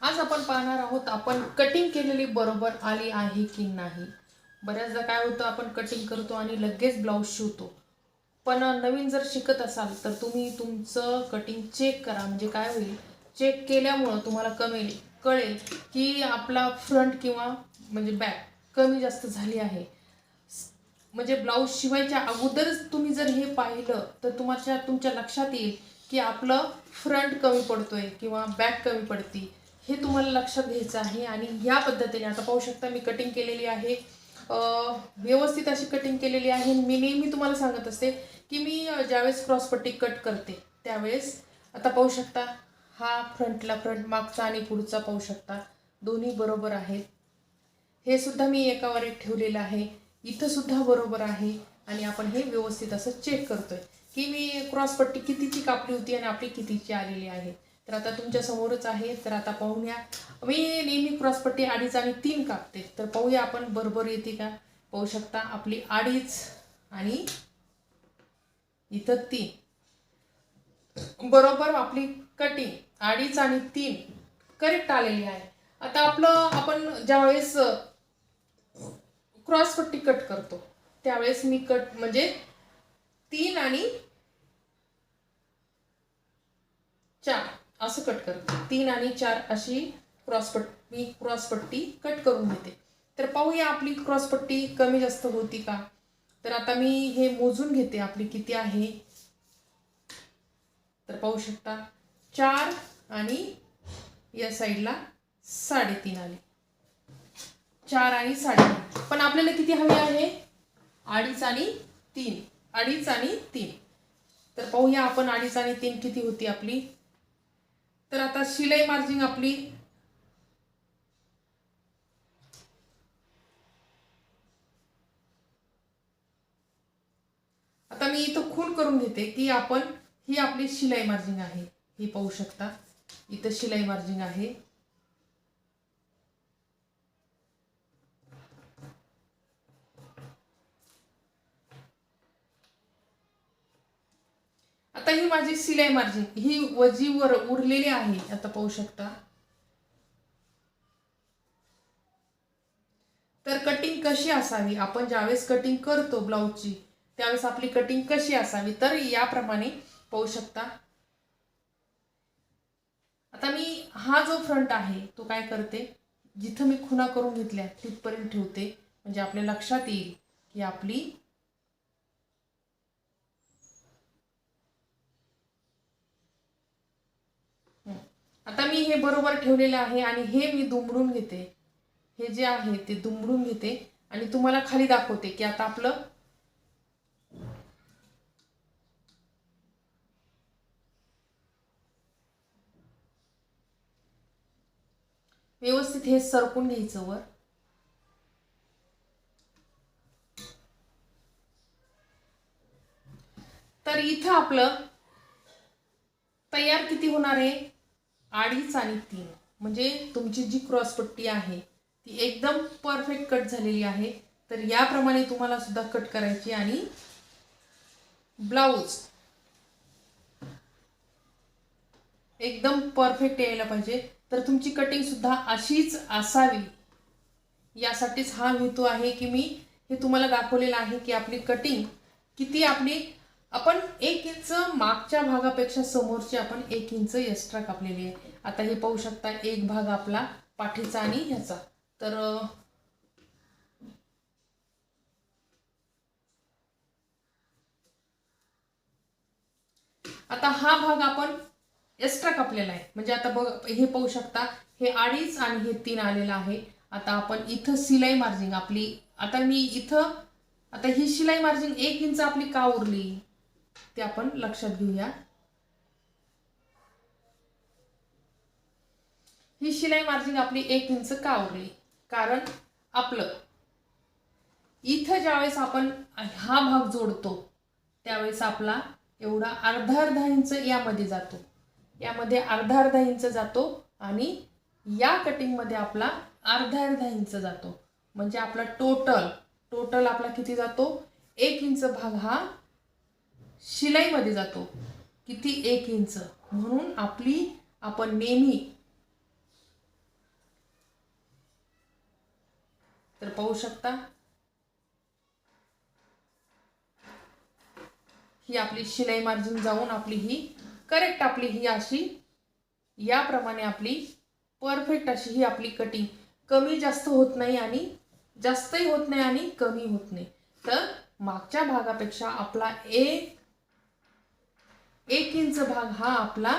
आज आपण पाहणार आहोत आपण कटिंग केलेली बरोबर आली आहे की नाही. बऱ्याचदा काय होतं आपण कटिंग करतो आणि लगेच ब्लाऊज शिवतो. पण नवीन जर शिकत असाल तर तुम्ही तुमचं कटिंग चेक करा. म्हणजे काय होईल चेक केल्यामुळं तुम्हाला कमेल कळेल की आपला फ्रंट किंवा म्हणजे बॅक कमी जास्त झाली आहे. म्हणजे ब्लाऊज शिवायच्या अगोदरच तुम्ही जर हे पाहिलं तर तुमच्या तुमच्या लक्षात येईल की आपलं फ्रंट कमी पडतोय किंवा बॅक कमी पडती. हे तुम्हाला लक्षात घ्यायचं आहे आणि या पद्धतीने आता पाहू शकता मी कटिंग केलेली आहे. व्यवस्थित अशी कटिंग केलेली आहे. मी नेहमी तुम्हाला सांगत असते की मी ज्यावेळेस क्रॉसपट्टी कट करते त्यावेळेस आता पाहू शकता हा फ्रंटला फ्रंट मागचा आणि पुढचा पाहू शकता दोन्ही बरोबर आहेत. हे सुद्धा मी एकावर एक ठेवलेलं आहे. इथं सुद्धा बरोबर आहे आणि आपण हे व्यवस्थित असं चेक करतोय की मी क्रॉसपट्टी कितीची कापली होती आणि आपली कितीची आलेली आहे. तर आता तुमच्या समोरच आहे. तर आता पाहूया. मी नेहमी क्रॉसपट्टी अडीच आणि तीन कापते. तर पाहूया आपण बरोबर येते का? पाहू शकता आपली अडीच आणि इथं तीन. बरोबर आपली कटिंग अडीच आणि तीन करेक्ट आलेली आहे. आता आपलं आपण ज्यावेळेस क्रॉस पट्टी कट करतो त्यावेळेस मी कट म्हणजे तीन आणि चार. असं कट करते. तीन आणि चार अशी क्रॉसपट मी क्रॉसपट्टी कट करून घेते. तर पाहूया आपली क्रॉसपट्टी कमी जास्त होती का? तर आता मी हे मोजून घेते आपली किती आहे. तर पाहू शकता चार आणि या साईडला साडेतीन आले. चार आणि साडेतीन. पण आपल्याला किती हवी आहे? अडीच आणि तीन. अडीच आणि तीन. तर पाहूया आपण अडीच आणि तीन किती होती आपली? तर आता शिलाई मार्जिंग आपली. आता मी इथं खून करून घेते की आपण ही आपली शिलाई मार्जिंग आहे. ही पाहू शकता. इथं शिलाई मार्जिंग आहे. आता ही माझी सिलाई मार्जिन ही वजीवर उरलेली आहे. आता पाहू शकता. तर कटिंग कशी असावी? आपण ज्यावेळेस कटिंग करतो ब्लाऊजची त्यावेळेस आपली कटिंग कशी असावी? तर याप्रमाणे पाहू शकता. आता मी हा जो फ्रंट आहे तो काय करते? जिथं मी खुणा करून घेतल्या तिथपर्यंत ठेवते. म्हणजे आपल्या लक्षात येईल की आपली आता मी हे बरोबर ठेवलेलं आहे आणि हे मी दुमडून घेते. हे जे आहे ते दुमडून घेते आणि तुम्हाला खाली दाखवते की आता आपलं व्यवस्थित हे सरकून घ्यायचं वर. तर इथं आपलं तयार किती होणार आहे? अडीच आणि तीन. म्हणजे तुमची जी क्रॉसपट्टी आहे ती एकदम परफेक्ट कट झालेली आहे. तर याप्रमाणे तुम्हाला सुद्धा कट करायची आणि ब्लाऊज एकदम परफेक्ट यायला पाहिजे. तर तुमची कटिंग सुद्धा अशीच असावी. यासाठीच हा हेतू आहे की मी हे तुम्हाला दाखवलेलं आहे की आपली कटिंग किती आपली आपण एक इंच मागच्या भागापेक्षा समोरची आपण एक इंच एक्स्ट्रा कापलेली आहे. आता हे पाहू शकता एक भाग आपला पाठीचा आणि ह्याचा. तर आता हा भाग आपण एक्स्ट्रा कापलेला आहे. म्हणजे आता बघ हे पाहू शकता हे अडीच आणि हे तीन आलेलं आहे. आता आपण इथं सिलाई मार्जिंग आपली आता मी इथं आता ही शिलाई मार्जिंग एक इंच आपली का उरली? ते आपण लक्षात घेऊया. ही शिलाई मार्जिन आपली एक इंच का उरली कारण आपलं इथं ज्यावेळेस आपण हा भाग जोडतो त्यावेळेस आपला एवढा अर्धा अर्धा इंच यामध्ये जातो. यामध्ये अर्धा अर्धा इंच जातो आणि या कटिंगमध्ये आपला अर्धा अर्धा इंच जातो. म्हणजे आपला टोटल टोटल आपला किती जातो? एक इंच भाग हा शिलाईमध्ये जातो किती एक इंच. म्हणून आपली आपण नेहमी तर पाहू शकता. ही आपली शिलाई मार्जिन जाऊन आपली ही करेक्ट आपली ही अशी याप्रमाणे आपली परफेक्ट अशी ही आपली कटिंग कमी जास्त होत नाही आणि जास्तही होत नाही आणि कमी होत नाही. तर मागच्या भागापेक्षा आपला एक एक इंच भाग हा आपला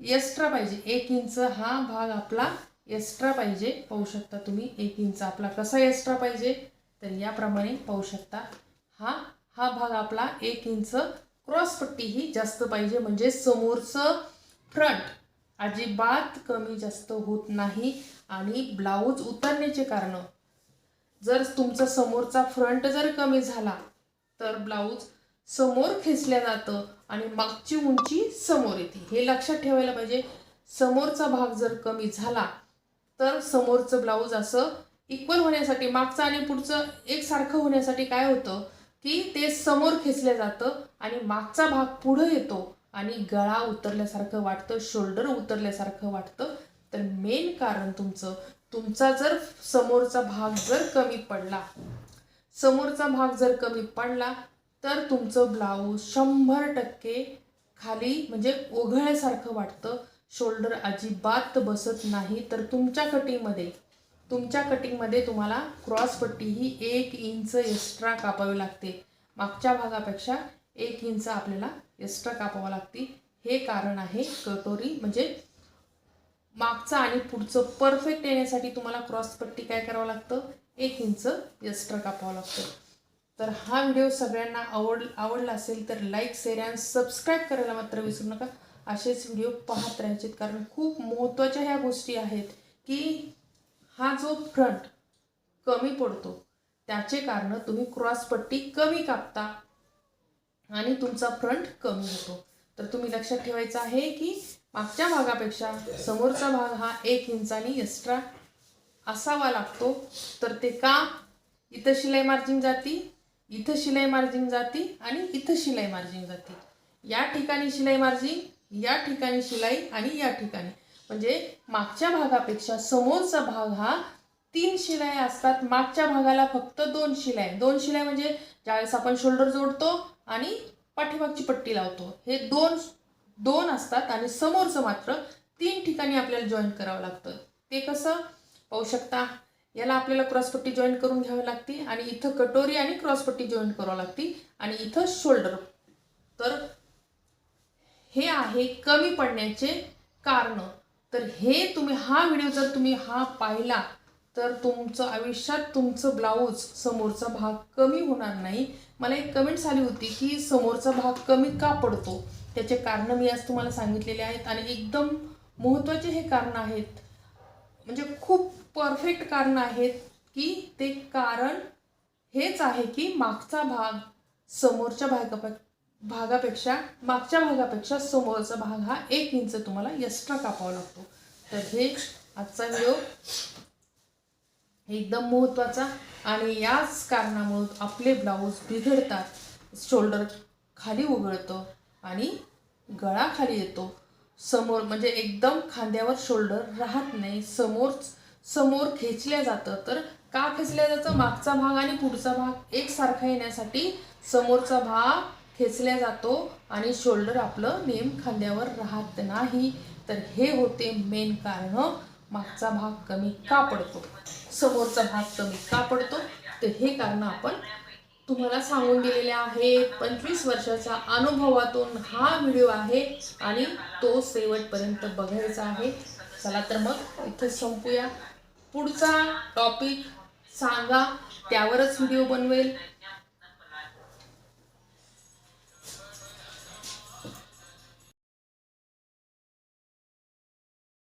एक्स्ट्रा पाहिजे. एक इंच हा भाग आपला एक्स्ट्रा पाहिजे. पाहू शकता तुम्ही एक इंच आपला कसा एक्स्ट्रा पाहिजे? तर याप्रमाणे पाहू शकता. हा हा भाग आपला एक इंच क्रॉसपट्टी ही जास्त पाहिजे. म्हणजे समोरचं फ्रंट अजिबात कमी जास्त होत नाही आणि ब्लाऊज उतरण्याचे कारण. जर तुमचा समोरचा फ्रंट जर कमी झाला तर ब्लाऊज समोर खेचल्या जातं आणि मागची उंची समोर येते. हे लक्षात ठेवायला पाहिजे समोरचा भाग जर कमी झाला तर समोरचं ब्लाऊज असं इक्वल होण्यासाठी मागचं आणि पुढचं एकसारखं होण्यासाठी काय होतं की ते समोर खेचलं जातं आणि मागचा भाग पुढं येतो आणि गळा उतरल्यासारखं वाटतं शोल्डर उतरल्यासारखं वाटतं. तर मेन कारण तुमचं तुमचा जर समोरचा भाग जर कमी पडला समोरचा भाग जर कमी पडला तर तुमचं ब्लाऊज शंभर टक्के खाली म्हणजे ओघळल्यासारखं वाटतं. शोल्डर अजिबात बसत नाही. तर तुमच्या कटिंगमध्ये तुमच्या कटिंगमध्ये तुम्हाला क्रॉस पट्टी ही एक इंच एक्स्ट्रा कापावी लागते. मागच्या भागापेक्षा एक इंच आपल्याला एक्स्ट्रा कापावं लागते. हे कारण आहे कटोरी म्हणजे मागचं आणि पुढचं परफेक्ट येण्यासाठी तुम्हाला क्रॉस पट्टी काय करावं लागतं? एक इंच एक्स्ट्रा कापावं लागतं. तर हा व्हिडिओ सगळ्यांना आवड आवडला असेल तर लाईक शेअर आणि सबस्क्राईब करायला मात्र विसरू नका. असेच व्हिडिओ पाहत राहायचे कारण खूप महत्त्वाच्या ह्या गोष्टी आहेत की हा जो फ्रंट कमी पडतो त्याचे कारण तुम्ही क्रॉसपट्टी कमी कापता आणि तुमचा फ्रंट कमी होतो. तर तुम्ही लक्षात ठेवायचं आहे की मागच्या भागापेक्षा समोरचा भाग हा एक इंचानी एक्स्ट्रा असावा लागतो. तर ते का? इथं शिलाई मार्जिन जाती. इथं शिलाई मार्जिन जाती आणि इथं शिलाई मार्जिन जाते. या ठिकाणी शिलाई मार्जिंग या ठिकाणी शिलाई आणि या ठिकाणी. म्हणजे मागच्या भागापेक्षा समोरचा भाग हा तीन शिलाई असतात. मागच्या भागाला फक्त दोन शिलाई. दोन शिलाई म्हणजे ज्यावेळेस आपण शोल्डर जोडतो आणि पाठीमागची पट्टी लावतो. हे दोन दोन असतात आणि समोरचं मात्र तीन ठिकाणी आपल्याला जॉईन करावं लागतं. ते कसं? पाहू शकता. याला आपल्याला क्रॉसपट्टी जॉईन करून घ्यावी लागते आणि इथं कटोरी आणि क्रॉसपट्टी जॉईन करावं लागते आणि इथं शोल्डर. तर हे आहे कमी पडण्याचे कारण. तर हे तुम्ही हा व्हिडिओ जर तुम्ही हा पाहिला तर तुमचं आयुष्यात तुमचं ब्लाऊज समोरचा भाग कमी होणार नाही. मला एक कमेंट्स आली होती की समोरचा भाग कमी का पडतो? त्याचे कारणं मी आज तुम्हाला सांगितलेले आहेत आणि एकदम महत्त्वाचे हे कारण आहेत. म्हणजे खूप परफेक्ट कारण आहेत की ते कारण हेच आहे की मागचा भाग समोरच्या भागापे भागापेक्षा मागच्या भागापेक्षा समोरचा भाग हा एक इंच तुम्हाला एक्स्ट्रा कापावा लागतो. तर हे आजचा व्हिडिओ एकदम महत्त्वाचा आणि याच कारणामुळे आपले ब्लाऊज बिघडतात. शोल्डर खाली उघडतं आणि गळा खाली येतो. समोर म्हणजे एकदम खांद्यावर शोल्डर राहत नाही. समोर समोर खेचल्या जातं. तर का खेचल्या जातं? मागचा भाग आणि पुढचा भाग एकसारखा येण्यासाठी समोरचा भाग खेचल्या जातो आणि शोल्डर आपलं नेम खांद्यावर राहत नाही. तर हे होते मेन कारण. मागचा भाग कमी का पडतो? समोरचा भाग कमी का पडतो? तर हे कारण आपण तुम्हाला सांगून दिलेले आहे. पंचवीस वर्षाच्या अनुभवातून हा व्हिडिओ आहे आणि तो शेवटपर्यंत बघायचा आहे. चला तर मग इथे संपूया. पुढचा टॉपिक सांगा त्यावरच व्हिडिओ बनवेल.